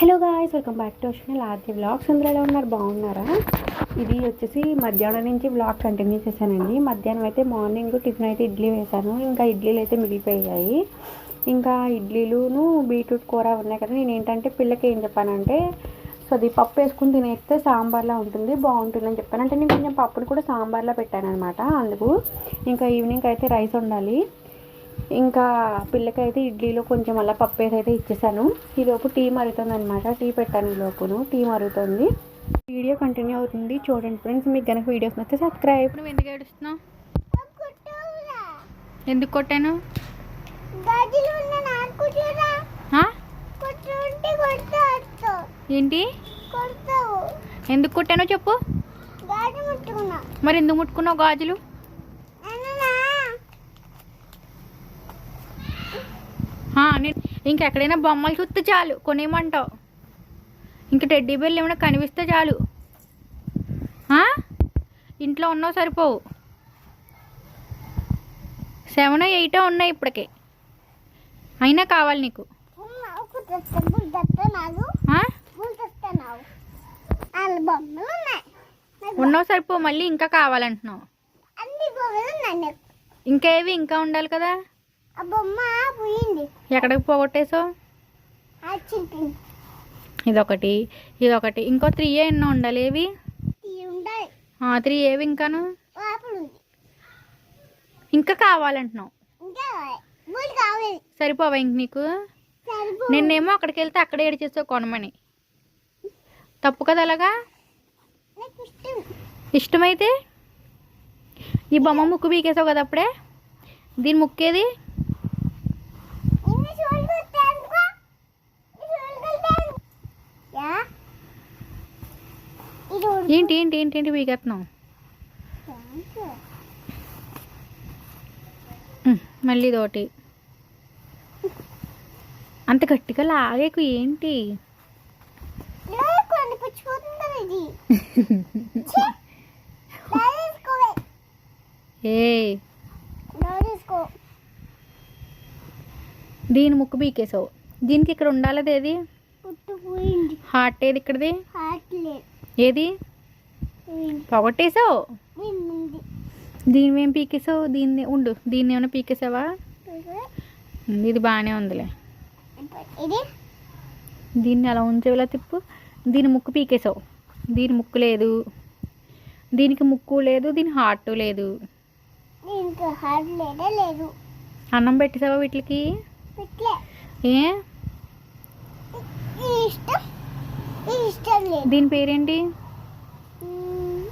Hello guys welcome back to వచ్చిన Aarthi vlogs అందరూ ఎలా ఉన్నారు? బాగున్నారా? ఇది వచ్చేసి మధ్యాహ్నం నుంచి వ్లాగ్ కంటిన్యూ చేశానండి. మధ్యాహ్నం అయితే మార్నింగ్ టిఫిన్ అయితే ఇడ్లీ వేశాను. ఇంకా ఇడ్లీలు అయితే మిగిలిపోయాయి. ఇంకా ఇడ్లీలును బీట్రూట్ కూర ఉన్నాయి కదా నేను ఏంటంటే పిల్లకి ఏం చెప్పానంటే సో అది పప్పు వేసుకుని తినేస్తే సాంబార్లా ఉంటుంది బాగుంటుందని చెప్పాను. అంటే నేను కొంచెం పప్పును కూడా సాంబార్లా పెట్టాను అనమాట అందుకు. ఇంకా ఈవినింగ్ అయితే రైస్ ఉండాలి ఇంకా పిల్లకైతే ఇడ్లీలో కొంచెం అలా పప్పు అయితే ఇచ్చేసాను ఈలోపు టీ మరుగుతుంది అనమాట టీ పెట్టాను ఈ లోపును. టీ మరుగుతుంది వీడియో కంటిన్యూ అవుతుంది. చూడండి ఫ్రెండ్స్ మీకు కనుక వీడియోస్ నచ్చితే సబ్స్క్రైబ్. నువ్వు ఎందుకు ఏడుస్తున్నావు? ఎందుకు కొట్టాను? ఏంటి? ఎందుకు కొట్టానో చెప్పు. మరి ఎందుకు ముట్టుకున్నావు గాజులు? ఇంకెక్కడైనా బొమ్మలు చూస్తే చాలు కొనేయమంటావు. ఇంక టెడ్డీ బెల్ ఏమైనా కనిపిస్తే చాలు? ఇంట్లో ఉన్నావు సరిపోవు. సెవెన్ ఎయిట్ ఉన్నాయి ఇప్పటికే. అయినా కావాలి నీకు. ఉన్నావు సరిపో మళ్ళీ ఇంకా కావాలంటున్నావు. ఇంకేవి ఇంకా ఉండాలి కదా? ఎక్కడికి పోగొట్టేసావు ఇదొకటి ఇదొకటి. ఇంకో త్రీ ఎన్నో ఉండాలి ఏవి? త్రీ ఏవి ఇంకాను? ఇంకా కావాలంటున్నావు. సరిపోవా ఇంక నీకు? నిన్నేమో అక్కడికి వెళ్తే అక్కడే ఏడిచేస్తావు కొనమని. తప్పు కదా అలాగా? ఇష్టమైతే? ఈ బొమ్మ ముక్కు పీకేసావు కదా అప్పుడే? దీని ముక్కేది? ఏంటి ఏంటి ఏంటి ఏంటి ఉమ్, మళ్ళీ ఇదోటి అంత గట్టిగా లాగేకు ఏంటి? ఏ దీని ముక్కు పీకేసావు. దీనికి ఇక్కడ ఉండాలది ఏది హార్ట్ ఏది ఇక్కడది? ఏది? పొగట్టేసావు? దీన్ని ఏం పీకేసావు? దీన్ని ఉండు. దీన్ని ఏమైనా పీకేసావా? ఇది బాగానే ఉందిలే. దీన్ని అలా ఉంచేలా తిప్పు. దీని ముక్కు పీకేసావు. దీని ముక్కు లేదు. దీనికి ముక్కు లేదు దీని హార్ట్ లేదు. అన్నం పెట్టేసావా వీటికి? ఏ? దీని పేరేంటి మ్మ్.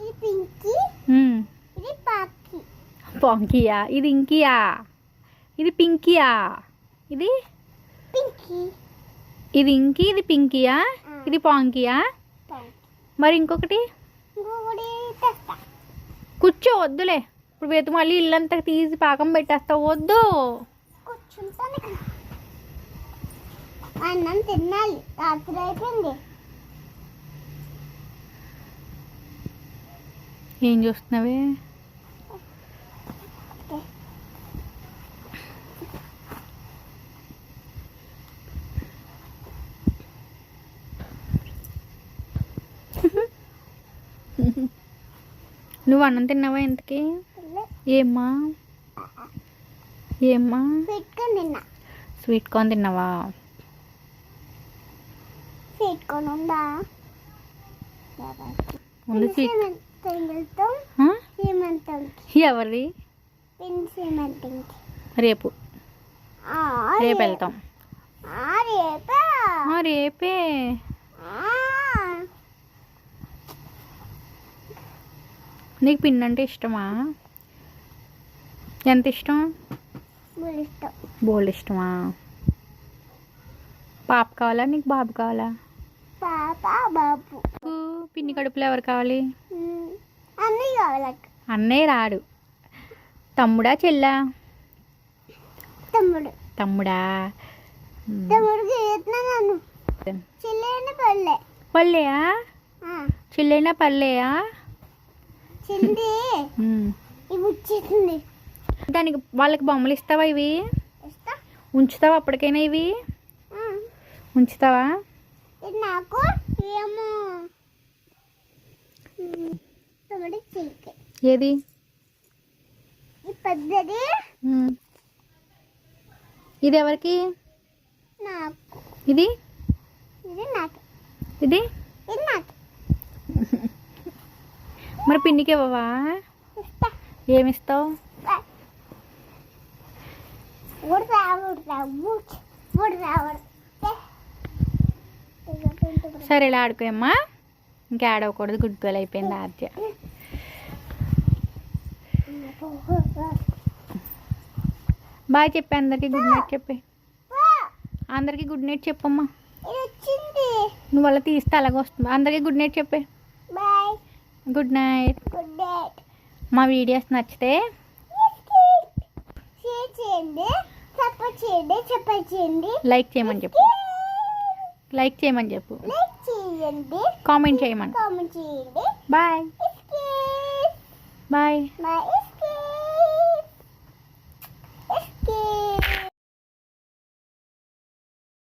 ఇది పింకీ ఉమ్, ఇది పాకి పాంకియా ఇది ఇంకియా ఇది పింకియా ఇది ఇది ఇంకి ఇది పింకియా ఇది పాంకియా పాకి మరి ఇంకొకటి కూర్చో వద్దులే ఇప్పుడు వేతు మళ్ళీ ఇల్లంతా తీసి పాకం పెట్టేస్తావు వద్దు అన్నం తినాలి రాత్రి అయిపోయింది ఏం చూస్తున్నావే నువ్వు అన్నం తిన్నావా ఇంతకి. ఏమ్మా? ఏమ్మా? స్వీట్ కార్న్ తిన్నావా? పెట్టుకొని ఉందా? ఉంది స్వీట్. సీమంతంకి రేపు. రేపు వెళ్తాం. రేపా. నీకు పిన్ అంటే ఇష్టమా? ఎంత ఇష్టం? బుల్ ఇష్టం బోల్డ్ ఇష్టమా పాప కావాలా? నీకు బాబు కావాలా? పాప బాబు. పిన్ని కడుపులో ఎవరు కావాలి? అన్నయ్య రాడు. తమ్ముడా చెల్లా? తమ్ముడు. తమ్ముడా? చెల్లెని పల్లె. పల్లెయా? చెల్లైనా పల్లెయా చెల్లి మ్. ఇవి వచ్చేసింది దానికి వాళ్ళకి బొమ్మలు ఇస్తావా ఇవి? ఉంచుతావా అప్పటికైనా ఇవి? ఉంచుతావా? నాకు ఏమో ఏది? పెద్దది. ఇది ఎవరికి? ఇది? ఇది నాకు. ఇది ఇది నాకు మరి పిన్నికి ఇవ్వవా? ఏమిస్తావు? సరే ఇలా ఆడుకోయమ్మా ఇంకా ఆడవకూడదు గుడ్ గర్ల్ అయిపోయింది ఆద్య. బాయ్ చెప్పి అందరికి గుడ్ నైట్ చెప్పి. అందరికి గుడ్ నైట్ చెప్పమ్మా నువ్వు అలా తీస్తే అలాగ వస్తుంది. అందరికి గుడ్ నైట్ చెప్పే. Good night. Good night. మా వీడియోస్ నచ్చితే షేర్ చేయండి సపోర్ట్ చేయండి సపోర్ట్ చేయండి. లైక్ చేయమని చెప్పు. లైక్ చేయమని చెప్పు. లైక్ చేయండి. కామెంట్ చేయమని. కామెంట్ చేయండి. బాయ్. బాయ్. బాయ్.